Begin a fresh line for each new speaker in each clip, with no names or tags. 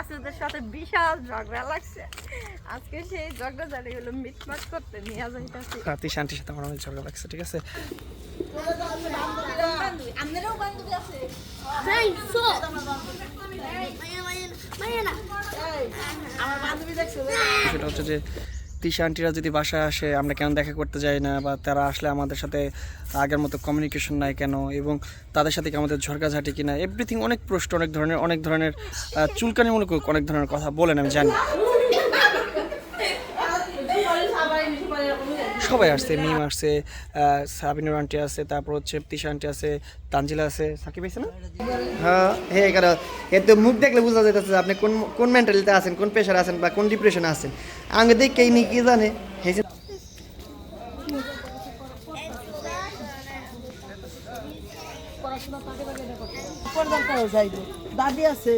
মাসুদের সাথে বিশাল ঝগড়া লাগছে। আজকে সেই ঝগড়া জারি হলো মিটমাট করতে নিয়ে যাইতাছি।
রাতি শান্তির সাথে আমার অনেক ঝগড়া লাগছে ঠিক আছে?
আপনারও বান্ধবী আছে আমার বান্ধবী দেখছ?
সেটা হচ্ছে যে তিশা আন্টিরা যদি বাসায় আসে, আমরা কেন দেখা করতে যাই না? বা তারা আসলে আমাদের সাথে আগের মতো কমিউনিকেশন নাই কেন? এবং তাদের সাথে কি আমাদের ঝরকাঝাটি কিনা? এভরিথিং অনেক প্রশ্ন, অনেক ধরনের অনেক ধরনের চুলকানিমূলক অনেক ধরনের কথা বলেন, আমি জানি। সবাই আসছে মিম আসছে সাবিনুর আন্টি আছে তারপর হচ্ছে তিশা আন্টি আছে তানজিলা আছে। সাকিব আছে না? হ্যাঁ হে কারণ এ তো মুখ দেখলে বোঝা যাইতেছে যে আপনি কোন কোন মেন্টালিতে আছেন কোন প্রেশারে আছেন বা কোন ডিপ্রেশনে আছেন। আগে দেখেই নি কি জানে হে যে-
দাদি আছে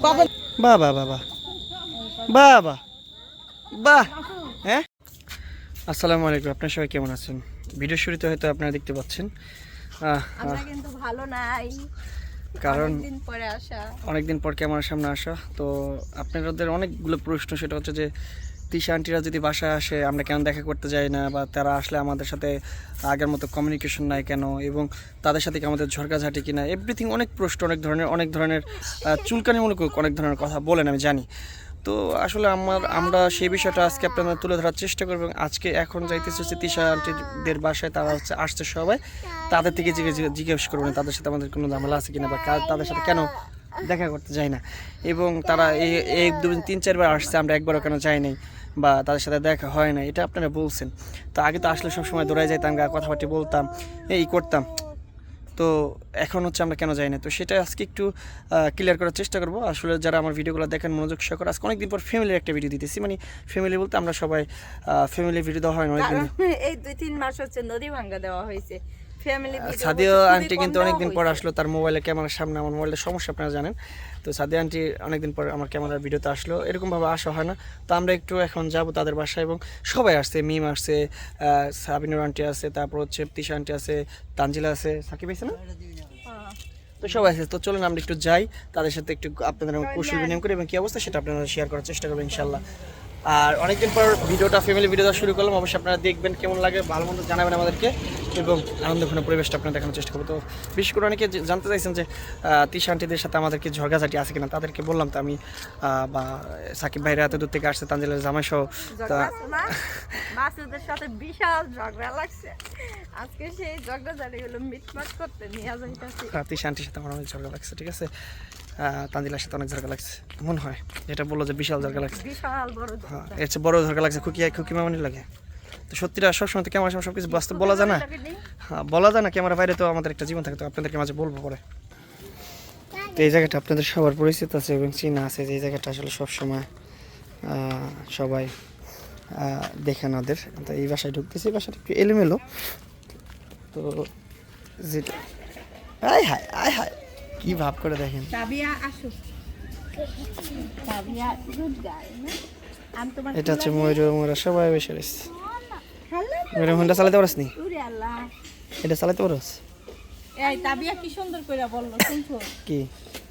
বাহ বাহ বাহ বাহ বাহ। বাহ বাহ। হ্যাঁ? আসসালামু আলাইকুম আপনার সবাই কেমন আছেন? ভিডিও শুরুতে হয়তো আপনারা দেখতে পাচ্ছেন।
কিন্তু ভালো নাই।
কারণ
দিন পরে
অনেকদিন পর ক্যামেরার সামনে আসা। তো আপনাদের অনেকগুলো প্রশ্ন সেটা হচ্ছে যে তিশা আন্টিরা যদি বাসায় আসে, আমরা কেন দেখা করতে যাই না? বা তারা আসলে আমাদের সাথে আগের মতো কমিউনিকেশন নাই কেন? এবং তাদের সাথে কি আমাদের ঝরকাঝাটি কিনা? এভরিথিং অনেক প্রশ্ন, অনেক ধরনের অনেক ধরনের চুলকানিমূলক অনেক ধরনের কথা বলেন, আমি জানি। তো আসলে আমার, আমরা সেই বিষয়টা আজকে আপনাদের তুলে ধরার চেষ্টা করব এবং আজকে এখন যাইতেছে হচ্ছে তিশা আন্টিদের বাসায়, তারা হচ্ছে আসছে সবাই। তাদের থেকে জিজ্ঞেস জিজ্ঞেস করবেন তাদের সাথে আমাদের কোনো ঝামেলা আছে কিনা বা তাদের সাথে কেন দেখা করতে যাই না। এবং তারা এই এই দু, তিন, চারবার আসছে, আমরা একবারও কেন যাই নাই বা তাদের সাথে দেখা হয় না এটা আপনারা বলছেন। তো আগে তো আসলে সবসময় দৌড়ায় যাইতাম কথাবার্তি বলতাম, এই করতাম। তো এখন হচ্ছে আমরা কেন যাই না? তো সেটা আজকে একটু ক্লিয়ার করার চেষ্টা করব। আসলে যারা আমার ভিডিওগুলো দেখেন, মনোযোগ সহকারে, আজকে অনেকদিন পর ফ্যামিলির একটা ভিডিও দিতেছি। মানে ফ্যামিলি বলতে আমরা সবাই ফ্যামিলি ভিডিও দেওয়া হয় না
এই দুই, তিন মাস হচ্ছে নদী ভাঙ্গা দেওয়া হয়েছে।
সাদিয়া আন্টি কিন্তু অনেকদিন পর আসলো তার মোবাইলে ক্যামেরার সামনে আমার মোবাইলের সমস্যা আপনারা জানেন। তো সাদিয়া আন্টি অনেকদিন পর আমার ক্যামেরার ভিডিওতে আসলো। এরকমভাবে আসা হয় না। তো আমরা একটু এখন যাব তাদের বাসায় এবং সবাই আসছে মিম আসছে সাবিনুর আন্টি আছে তারপর হচ্ছে তিশা আন্টি আছে তানজিলা আছে। সাকিব আছে না? তো সবাই আছে। তো চলুন আমরা একটু যাই। তাদের সাথে একটু আপনাদের কৌশল বিনিময় করি এবং কী অবস্থা সেটা আপনারা শেয়ার করার চেষ্টা করবেন ইনশাল্লাহ আর অনেকদিন পর ভিডিওটা ফ্যামিলি ভিডিও শুরু করলাম। অবশ্যই আপনারা দেখবেন কেমন লাগে ভালো মন্দ জানাবেন আমাদেরকে এবং আনন্দঘন পরিবেশটা আপনারা দেখানোর চেষ্টা করব। তো বিশেষ করে অনেকে জানতে চাইছেন যে তিশা আন্টিদের সাথে আমাদেরকে ঝরগাঝাটি আছে কিনা তাদেরকে বললাম তো আমি আহ, বা সাকিব ভাইরা এত দূর থেকে আসছে তানজিলের জামাই সহ তা
মাসুদের সাথে বিশাল ঝগড়া লাগছে। আজকে সেই ঝগড়া হলো মিটমাট করতে নিয়ে যাইতাছি।
শান্তির সাথে আমার অনেক ঝরগা লাগছে ঠিক আছে? আহ, তানজিলার সাথে অনেক ঝরগা লাগছে। মনে হয়। যেটা বলল যে বিশাল ঝরগা লাগছে।
বিশাল বড়
হ্যাঁ এর চেয়ে বড় ধরকা লাগছে। খুকি খুকি মামনি লাগে। তো সত্যিটা সবসময় তো ক্যামেরার সামনে সব কিছু বাস্তব বলা যায় না। হ্যাঁ বলা যায় না। ক্যামেরা বাইরে তো আমাদের একটা জীবন থাকে তো আপনাদেরকে মাঝে বলব পরে। তো এই জায়গাটা আপনাদের সবার পরিচিত আছে এবং চিনা আছে যে এই জায়গাটা আসলে সবসময় সবাই দেখেন ওদের। তো এই বাসায় ঢুকতেছে এই বাসাটা একটু এলোমেলো। তো যেটা আয় হায় আয় হায়। কি ভাব করে দেখেন?
সাবিয়া আসো। সাবিয়া গুড গাই আমি তোমার
এটা হচ্ছে ময়ূর ময়ূরা সবাই বেশি রয়েছে। ময়ূর হোন্ডা চালাতে পারস নি এটা চালাতে পারস?
এই তাবিয়া কি সুন্দর বলল শুনছো?
কি?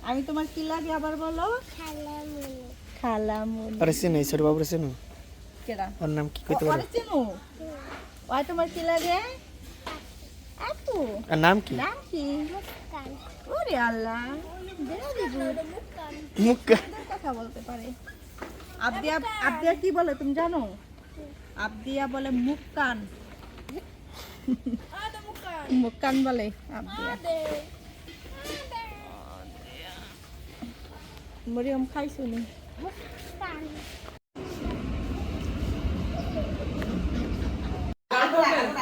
আমি তোমার কি লাগে আবার বলো? খালামুন।
আরে চিনো এই ছোট বাবুরে চিনো?
কেডা?
ওর নাম কি কইতে পারো?
পরে চিনো? ওই তোমার কি লাগে? আপু
আর নাম কি?
নাম কি? ওরে আল্লাহ।
মুখ
কথা বলতে পারে। আবদিয়া আবদিয়া কি বলে তুমি জানো? আবদিয়া বলে মুক্কান। মুক্কান বলে আবদিয়া। মরিয়ম খাইছো নি?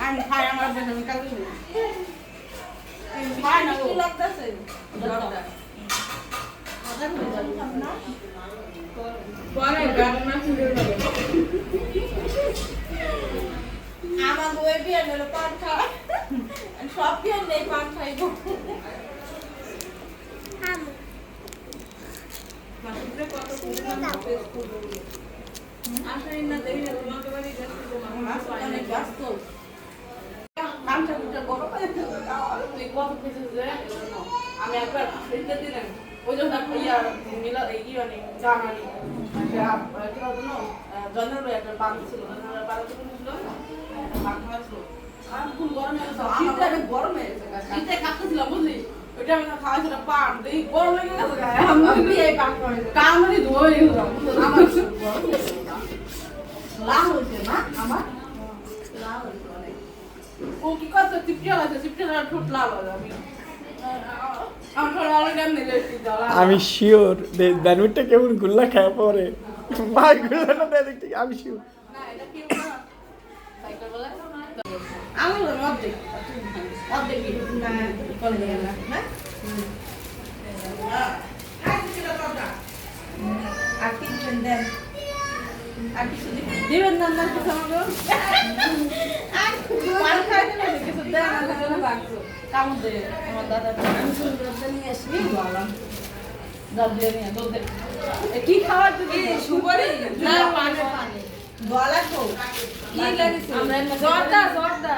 আমি খাই আমার জন্য আমি কালকে খাই না কি লাগতেছে বিয়ে হলো পান খাওয়া সব বিয়ে নেই পান খাইব অনেক ব্যস্ত মাংসা মুখটা গরম হয়ে
তুই কত কিছু যে আমি একবার ফ্রিজে দিলাম ওই জন্য ইয়া মিলা এই অনেক জানানি কি বলতো না জন্মের একটা পান ছিল জন্মের পান ছিল খাওয়া ছিল আর খুব গরম হয়ে অনেক গরম হয়ে শীতে কাঁপতেছিলাম বুঝলি ওইটা আমি খাওয়াছিলাম পান এই গরম লেগে গেছে
আমি বিয়ে পান করে
কামড়ি ধোয়ে গেল আমার
লাভ হয়েছে না আমার লাভ হয়েছে অনেক
ও কি করছে চিপটিয়া লাগছে চিপটিয়া ঠোঁট লাল হয়ে আমি আমার ঠোঁট অলরেডি এমনি লেগে
আমি শিওর ব্যানমিটটা কেমন গুল্লা খায় পরে। ভাই গুল্লাটা দেয় দেখতে আমি শিওর
না এটা কি না সাইকেল বলে? আমি
আর দেন? আর কিছু দিবেন?
দিবেন না না কিছু আমাকে? পান খাইতে না কিছু দেন না তাহলে বাকছো কামড় দে আমার দাদা আমি শুরু নিয়ে আসি বললাম। কি খাওয়ার তুই
সুপারি
না পানি পানি।
দলা কো
কি লাগিছে? জর্দা জর্দা।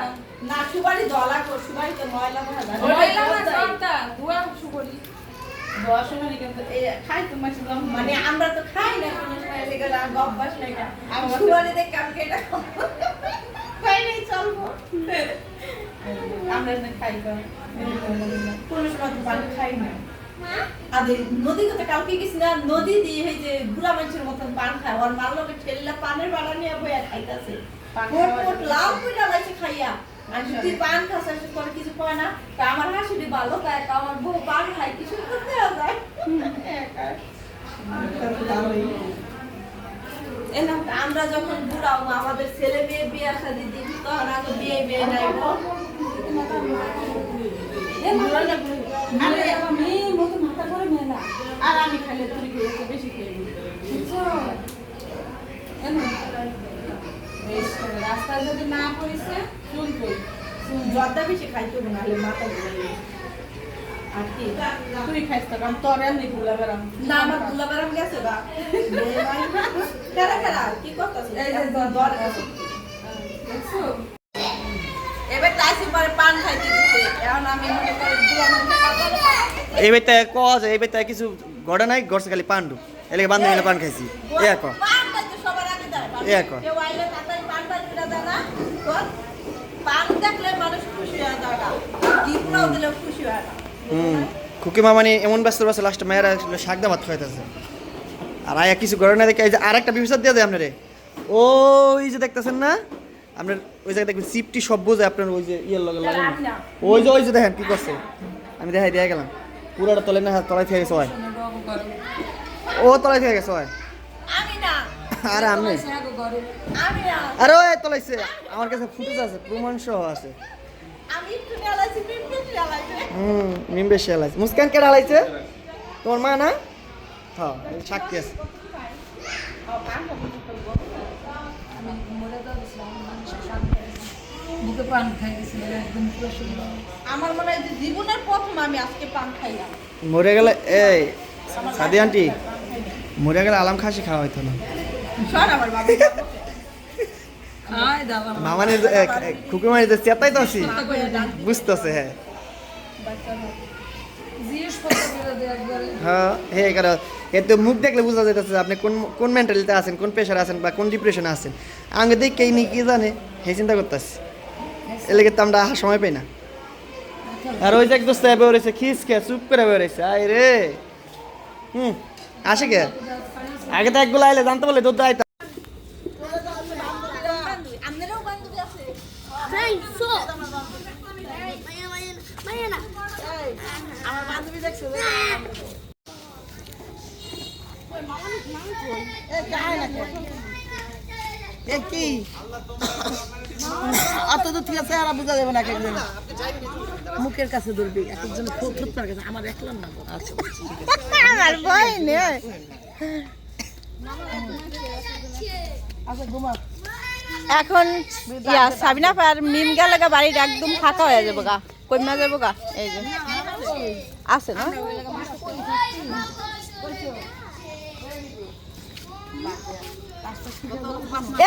না সুপারি দলা কো সুপারি তো ময়লা ময়লা
না জর্দা গুয়া সুগরি দশ মিনিট কিন্তু এ খাই তো মাছ
মানে আমরা তো খাই না কোনো সময় লেগে আর অভ্যাস নাই না আমি
আমার
দেখে আমি এটা খাই নাই চলবো।
আমরা এমনি খাই
কোনো সময় তো পানি খাই না। আর নদী কথা কালকে গেছি না নদী দিয়ে এই যে বুড়া মানুষের মতন পান খায়। ওর মার লোকে ঠেললা পানের বাড়া নিয়ে বইয়া খাইতাছে। মোট মোট লাভ কইরা খাইয়া। আর যদি পান খাস করে কিছু কয় না। তা আমার হাসিটি ভালো খায় তা আমার বউ পান খায় কিছু করতে যায় আমরা যখন বুড়াও আমাদের ছেলে মেয়ে বিয়ে আসা দিদি তখন আগে বিয়ে বিয়ে নাই
আরে আমি আমি খাইলে তুই বেশি খেয়ে রাস্তায় যদি না পড়িছে চুল কই
জর্দা বেশি খাইতে হবে নাহলে মাথা ঘুরে আর কি?
তুই খাইছ তো কারণ তোর এমনি গুলা বেরাম
না আমার দুলা বেরাম গেছে বা খেলা খেলা কি করতেছিস?
এই যে
দর
দেখছ?
এবার টাইসি পরে পান খাইতে দিচ্ছে এখন আমি মনে করি দুলা মানুষের কাছে
কজ গড়ে নাই গড়ছে খালি পান্ডু এলাকে বান্ধব পান খাইছি। এ এক
পান খাইতে সবার আগে দেয়
এ এক
না তোর পান দেখলে মানুষ খুশি হয়ে যায় না গিফটটাও দিলে খুশি হয় না।
হুম খুকি মামানি এমন ব্যস্ত ব্যস্ত লাস্টে মেয়েরা আসলে শাক দা ভাত খাইতেছে আর আয়া কিছু করে না দেখে এই যে আর একটা বিভূষণ দিয়ে দেয় আপনারে। ওই যে দেখতেছেন না? আপনার ওই জায়গায় দেখবেন সিপটি সব বোঝে আপনার ওই যে ইয়ের লগে লাগে ওই যে ওই যে দেখেন কি করছে। আমি দেখাই দিয়ে গেলাম। পুরোটা তলে না তলায় থেকে গেছে ও তলায় থেকে গেছে
আমি না
আর আমি? আরে ওই তলাইছে আমার কাছে ফুটেজ আছে, প্রমাণ সহ আছে। হুম, মিম বেশি মুস্কান কে হালাইছে তোমার মা না? হ্যাঁ সাক্ষী আছে। মরে গেলে, এই, সাদি আন্টি, মরে গেলে আলাম খাসি খাওয়া হইতো না। খুকুমানি যে চেতাই তো আছি বুঝতেছে হ্যাঁ। হ্যাঁ হে কারণ এর তো মুখ দেখলে বোঝা যাইতেছে আপনি কোন কোন মেন্টালিতে আছেন কোন প্রেশারে আছেন বা কোন ডিপ্রেশনে আছেন। আমি দেখেই নি কি জানে হে চিন্তা করতেছি। এর লেগে তো আমরা আসার সময় পাই না। আর ওই যে এক দোস্ত খিস খেয়ে চুপ করে বেরোইছে আয় রে। হুম আসে কে? আগে তো একগুলো আইলে জানতে পারলে দুধ আইতা।
অত দূর না মুখের কাছে ধরবি, এক একজন কাছে। আমার একলাম না আমার ভয় নেই।
এখন ইয়া সাবিনা পার মিম গেলে গা বাড়ির একদম ফাঁকা হয়ে যাব গা কইমা যাব গা এই যে। আছে না?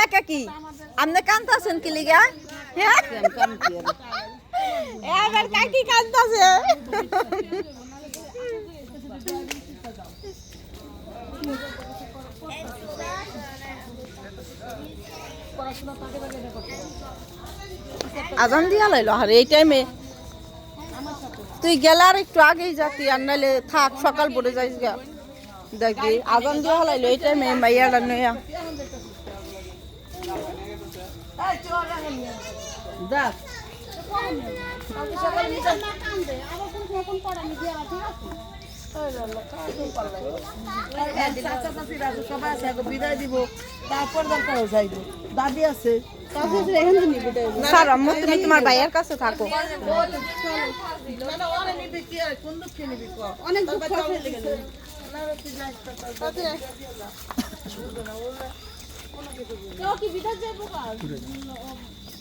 একা কি আপনি কান্তাছেন কি লিগা? এবার কাকি কান্তাছে আজান দিয়া লাইলো, আর এই টাইমে তুই গেলে আর একটু আগেই যাতি আর নাইলে থাক, সকাল পড়ে যাইস গা। দেখবি আজান দিয়া লাইলো, এই টাইমে মাইয়াটা নয়া
দেখ। চাচা চাচিরা আছে, সবাই আছে বিদায় তারপর দরকার যাইব দাদি আছে।
তুমি তোমার ভাইয়ের কাছে থাকো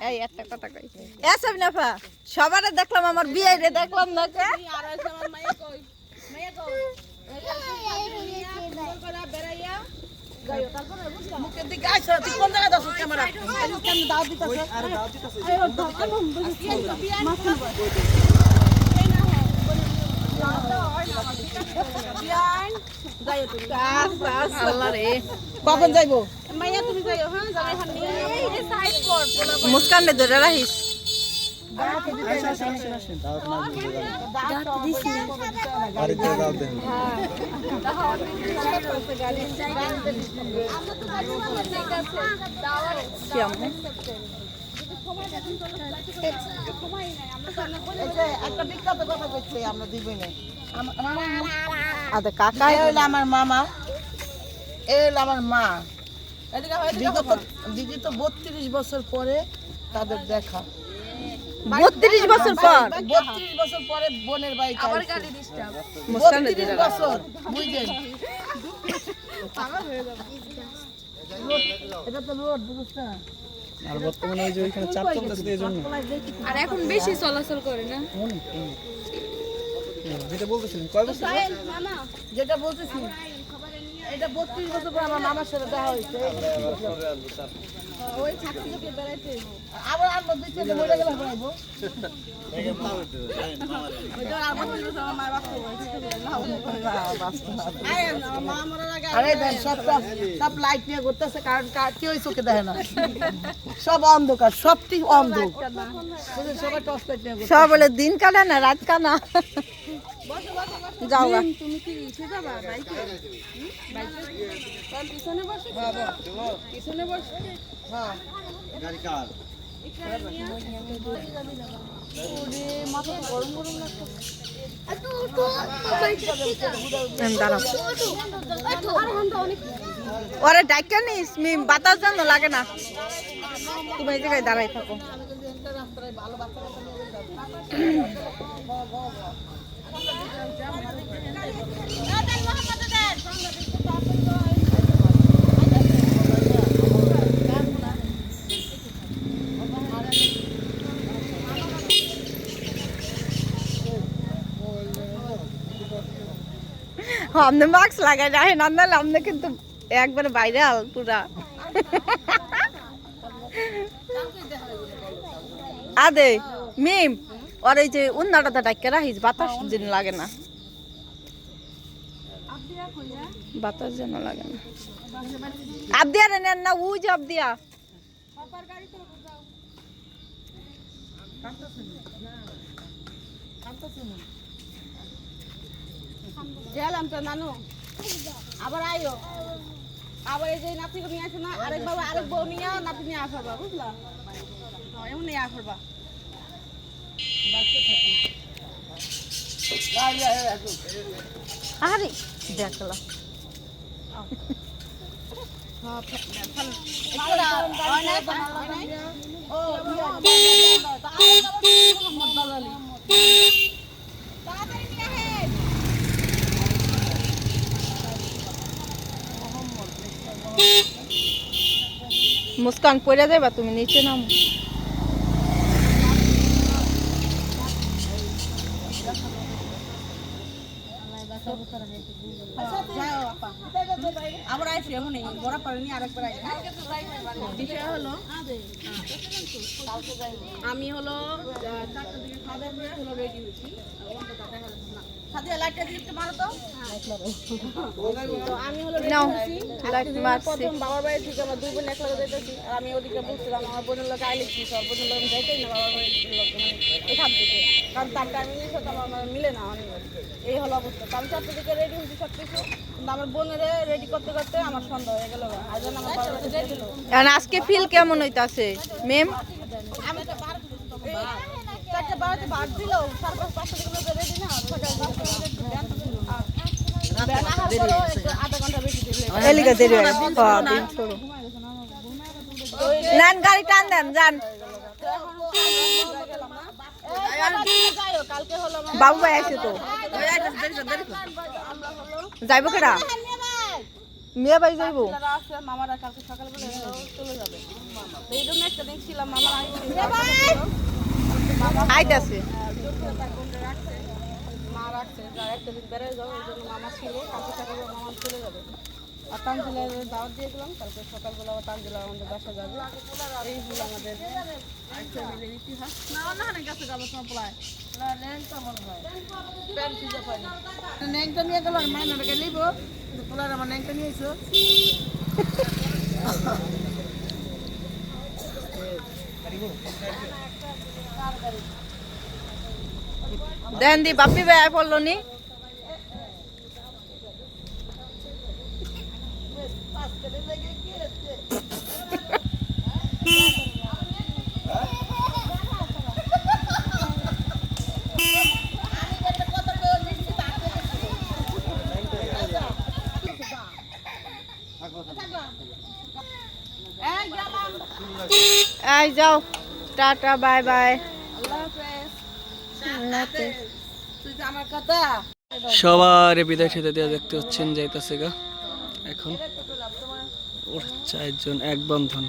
এই একটা কথা কই এ সাবিনা ফা সবারে দেখলাম আমার বিয়ে রে দেখলাম না কে
মুখের দিকে আইসো তুই কোন জায়গায় দাও ক্যামেরা দাও
রে
কখন যাইবো?
মুস্কান ধরে রাখিস।
যে একটা বিখ্যাত কথা কইছি আমরা দিবই না আম-
কাকা
হইল আমার মামা এ হইল আমার মা। বিগত বিগত বত্রিশ বছর পরে তাদের দেখা।
বত্রিশ বছর পর?
বত্রিশ বছর পরে বোনের বাড়ি বত্রিশ বছর বুঝলেন? এটা তো রোড বুঝছ? না
আর বর্তমানে ওই যে ওইখানে চাপ চলতেছে এই জন্য
আর এখন বেশি চলাচল করে না।
যেটা বলতেছিলেন কয় বছর?
যেটা বলতেছি এটা বত্রিশ বছর পর আমার মামার সাথে দেখা হয়েছে। আবার আনব দুই তিন মরে গেলে সব লাইট নিয়ে ঘুরতেছে কারণ কার কেউ চোখে দেখে না। সব অন্ধকার সবটি অন্ধ। বুঝলেন, সবাই টর্চ লাইট নিয়ে
সব বলে দিন কানা না রাত কানা। যাও
তুমি কি ইসে যাবা? বাইকে? বাইকে? পিছনে বসে পিছনে বসে
হ্যাঁ।
ওরে ডাক্কা নিস বাতাস জন্য লাগে না। তুমি এই জায়গায় দাঁড়াই থাকো। আপনি মাস্ক লাগাই রাখেন আন্দালে আপনি কিন্তু একবারে ভাইরাল পুরা আদে মিম ওর এই যে উন্নাটাতে ডাক্কে রাখিস বাতাস যেন লাগে না। বাতাস যেন লাগে না। আবদিয়া রে নেন না উজ আবদিয়া।
গেলাম তো নানু। আবার আইও। আবার এই যে নাতি নিয়ে আসো না আরেক বাবা আরেক বউ নিয়ে নাতি নিয়ে আসবা বুঝলা? এমনি আফরবা
আরে দেখলাম মুস্কান পড়ে যাবা তুমি নিচে নামো
আমরা আইছি এমন বড় পারেনি আরেকবার বিষয় হলো আমি হলো আহ, দিকে খাওয়া দাওয়া করে হলো রেডি হয়েছি আজকে বাবার বাড়ি থেকে আমার দুই বোন এক লগে আর আমি ওদিকে বলছিলাম আমার বোনের লোক আইলে কি সব বোনের লোক যাইতেই না বাবার বাড়ির লোক মানে এখান থেকে কারণ তার টাইমিংয়ের সাথে আমার আমার মিলে না অনেক। এই হলো অবস্থা। দিকে রেডি হয়েছি সব কিছু কিন্তু আমার বোনের রেডি করতে করতে আমার সন্ধ্যা হয়ে গেল আর জন্য আমার বাবার বাড়ি
আজকে ফিল কেমন হইতাছে? মেম
আমি তো কয়েকটা বাড়াতে বাদ দিল
গাড়ি টান দেন যান। বাবু ভাই আছে তো। যাইব কেডা? মেয়ে বাড়ি যাইব।
মামারা কালকে সকালবেলা চলে যাবে। এই জন্য একটা দিন ছিলাম মামা
আইতাছে
মা রাখছে যা একটা দিন বেড়ে যাও ওই জন্য মামা ছিল কালকে সকালে মামা চলে যাবে। আর তানজিলার দাওয়াত দিয়ে দিলাম তারপর সকালবেলা আবার তানজিলা আমাদের বাসা যাবে। এই হলো আমাদের ফ্যামিলির ইতিহাস। না না না গেছে তোমার প্রায়
ন্যাংটা নিয়ে গেল মাইনাটাকে নিব পোলার আমার ন্যাংটা নিয়েছো
দেন দি বাপি ভাই পড়ল নি। এই যাও। টাটা, বাই বাই।
সবার বিদায় খেতে দেওয়া দেখতে হচ্ছেন, যাইতেছে গা। এখন চারজন, এক বন্ধন।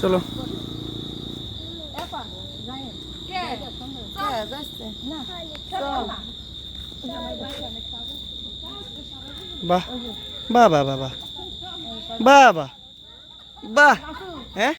চলো। Ba, ba, ba, ba, ba, ba, ba, ba, eh?